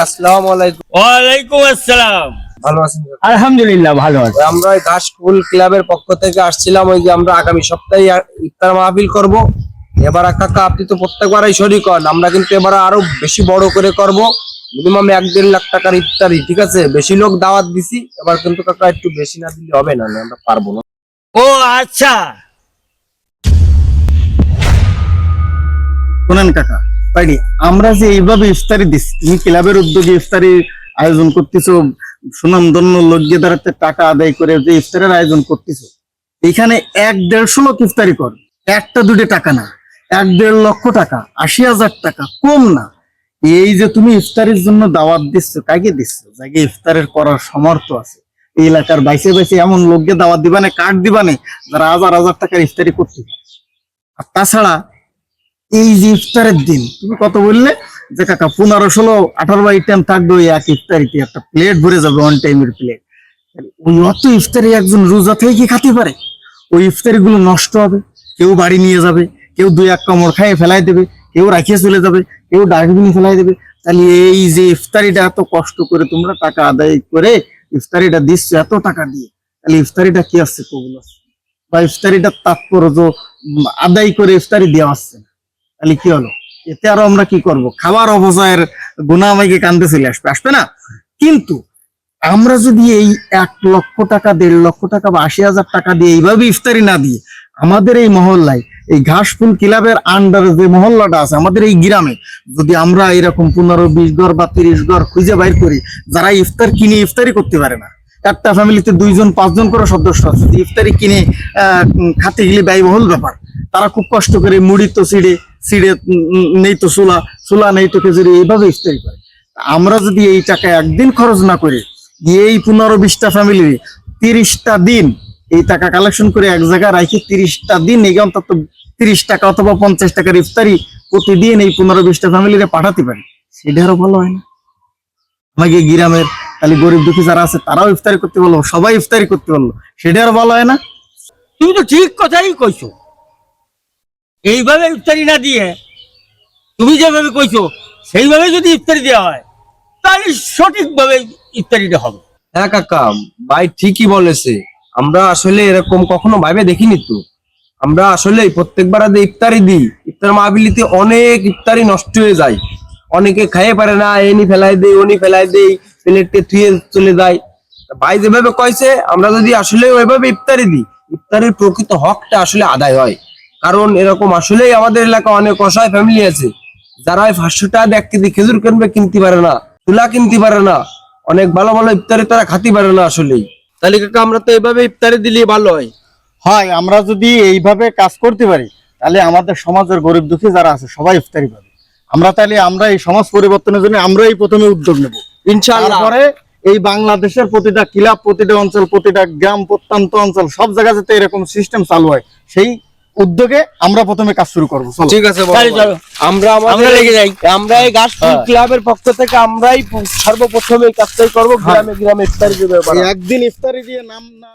আসসালামু আলাইকুম। ওয়ালাইকুম আসসালাম। ভালো আছেন আলহামদুলিল্লাহ ভালো আছে। আমরা ক্লাবের পক্ষ থেকে আসছিলাম ওই যে আমরা আগামী সপ্তাহে ইফতার মাহফিল করব। এবার কাকা আপনি তো প্রত্যেকবারই শরিক হন আমরা কিন্তু এবার আরও বেশি বড় করে করব। মিনিমাম এক দেড় লাখ টাকার ইফতারি ঠিক আছে? বেশি লোক দাওয়াত দিছি এবার কিন্তু কাকা একটু বেশি না দিলে হবে না না, আমরা পারব না। ও আচ্ছা। শোনেন কাকা পাইনি আমরা যে এইভাবে ইফতারি দিচ্ছি তুমি ক্লাবের উদ্যোগে ইফতারি আয়োজন করতেছো, সুনামধন্য লোককে দ্বারাতে টাকা আদায় করে যে ইফতারের আয়োজন করতেছো, এখানে এক দেড়শো লোক ইফতারি কর। একটা, দুটো টাকা না, এক দেড় লক্ষ টাকা, আশি হাজার টাকা, কম না। এই যে তুমি ইফতারির জন্য দাওয়াত দিচ্ছ, কাকে দিচ্ছ? যাকে ইফতারের করার সমর্থ আছে। এই এলাকার বাইসে বাইসে এমন লোককে দাওয়াত দিবানে কার্ড দিবানে, যারা হাজার হাজার টাকার ইফতারি করতে আর তাছাড়া এই যে ইফতারের দিন, তুমি কত বললে? যে কাকা, পনেরো, ষোলো, আঠারো আইটেম থাকবে, ওই এক ইফতারিতে একটা প্লেট ভরে যাবে ওয়ান টাইমের প্লেট ওই অত ইফতারি একজন রোজা থেকে কি খেতে পারে? ওই ইফতারি গুলো নষ্ট হবে, কেউ বাড়ি নিয়ে যাবে, কেউ দুই এক কামড় খাইয়ে ফেলাই দেবে, কেউ রাখিয়ে চলে যাবে, কেউ ডাস্টবিনে ফেলাই দেবে। তাহলে এই যে ইফতারিটা এত কষ্ট করে তোমরা টাকা আদায় করে ইফতারিটা দিচ্ছ, এত টাকা দিয়ে, তাহলে ইফতারিটা কি আসছে কবুল আসছে বা ইফতারিটার তাৎপর্য আদায় করে ইফতারি দেওয়া আসছে না। তাহলে কি হলো? এতে আরও আমরা কি করব? খাবার অপচয়ের গুণা আমাকে কান্দে চলে আসবে। আসবে না? কিন্তু আমরা যদি এই এক লক্ষ টাকা দেড় লক্ষ টাকা বা আশি হাজার টাকা দিয়ে এইভাবে ইফতারি না দিয়ে আমাদের এই মহল্লায় এই ঘাসফুল ক্লাবের আন্ডারে যে মহল্লাটা আছে আমাদের এই গ্রামে যদি আমরা এরকম পনেরো বিশ ঘর বা তিরিশ ঘর খুঁজে বাইর করি যারা ইফতার কিনে ইফতারি করতে পারে না একটা ফ্যামিলিতে দুইজন পাঁচজন করে সদস্য আছে ইফতারি কিনে আহ, খাতে গেলে ব্যয়বহুল ব্যাপার। তারা খুব কষ্ট করে মুড়ি তো উম, উম, নেই তো চুলা চুলা নেই তো খেজুরি এইভাবে ইফতারি করে। আমরা যদি এই টাকা একদিন খরচ না করে এই পনেরো বিশটা ফ্যামিলি তিরিশটা দিন এই টাকা কালেকশন করে এক জায়গায় রাখি তিরিশটা দিন এই অন্তত তিরিশ টাকা অথবা পঞ্চাশ টাকার ইফতারি প্রতিদিন এই পনেরো বিশটা ফ্যামিলিরে পাঠাতে পারি। সেটা আরও ভালো হয় না। আমাকে গ্রামের তাহলে গরিব দুঃখী যারা আছে তারাও ইফতারি করতে পারল সবাই ইফতারি করতে পারল সেটা আরও ভালো হয় না? তুমি তো ঠিক কথাই কইছো। এইভাবে ইফতারি না দিয়ে তুমি যেভাবে কইছো, সেইভাবে যদি ইফতারি দেওয়া হয়, তাহলে সঠিকভাবে ইফতারিটা হবে। হ্যাঁ কাকা, ভাই ঠিকই বলেছে। আমরা আসলে এরকম কখনো ভাবে দেখিনি তো। আমরা আসলে প্রত্যেকবার যে ইফতারি দিই। ইফতার মাহবিলিতে অনেক ইফতারি নষ্ট হয়ে যায়। অনেকে খাইয়ে পারে না, এনি ফেলাই দেই, উনি ফেলাই দেই প্লেটে থুয়ে চলে যায়। ভাই যেভাবে কইছে, আমরা যদি আসলে ওইভাবে ইফতারি দিই, ইফতারের প্রকৃত হকটা আসলে আদায় হয়। কারণ এরকম আসলেই আমাদের এলাকা অনেক অসহায় ফ্যামিলি আছে। যারা ওই পাঁচশো টাকা এক কেজি খেজুর কিনবে কিনতে পারে না তুলা কিনতে পারে না অনেক ভালো ভালো ইফতারি তারা খাতে পারে না আসলেই। তাহলে কাকা আমরা তো এইভাবে ইফতারি দিলে ভালো হয়। হয় আমরা যদি এইভাবে কাজ করতে পারি তাহলে আমাদের সমাজের গরিব দুঃখী যারা আছে সবাই ইফতারি পাবে। আমরা তাহলে আমরা এই সমাজ পরিবর্তনের জন্য আমরাই প্রথমে উদ্যোগ নেব। ইনশাআল্লাহ। তারপরে এই বাংলাদেশের প্রতিটা ক্লাব প্রতিটা অঞ্চল প্রতিটা গ্রাম প্রত্যন্ত অঞ্চল সব জায়গা যাতে এরকম সিস্টেম চালু হয় সেই উদ্যোগে আমরা প্রথমে কাজ শুরু করব ঠিক আছে। আমরা আমরা লেগে যাই। আমরা এই গাছ হ্যাঁ। ক্লাবের পক্ষ থেকে আমরাই সর্বপ্রথম এই কাজটাই করব গ্রামে গ্রামে ইফতারি একদিন ইফতারি দিয়ে নাম না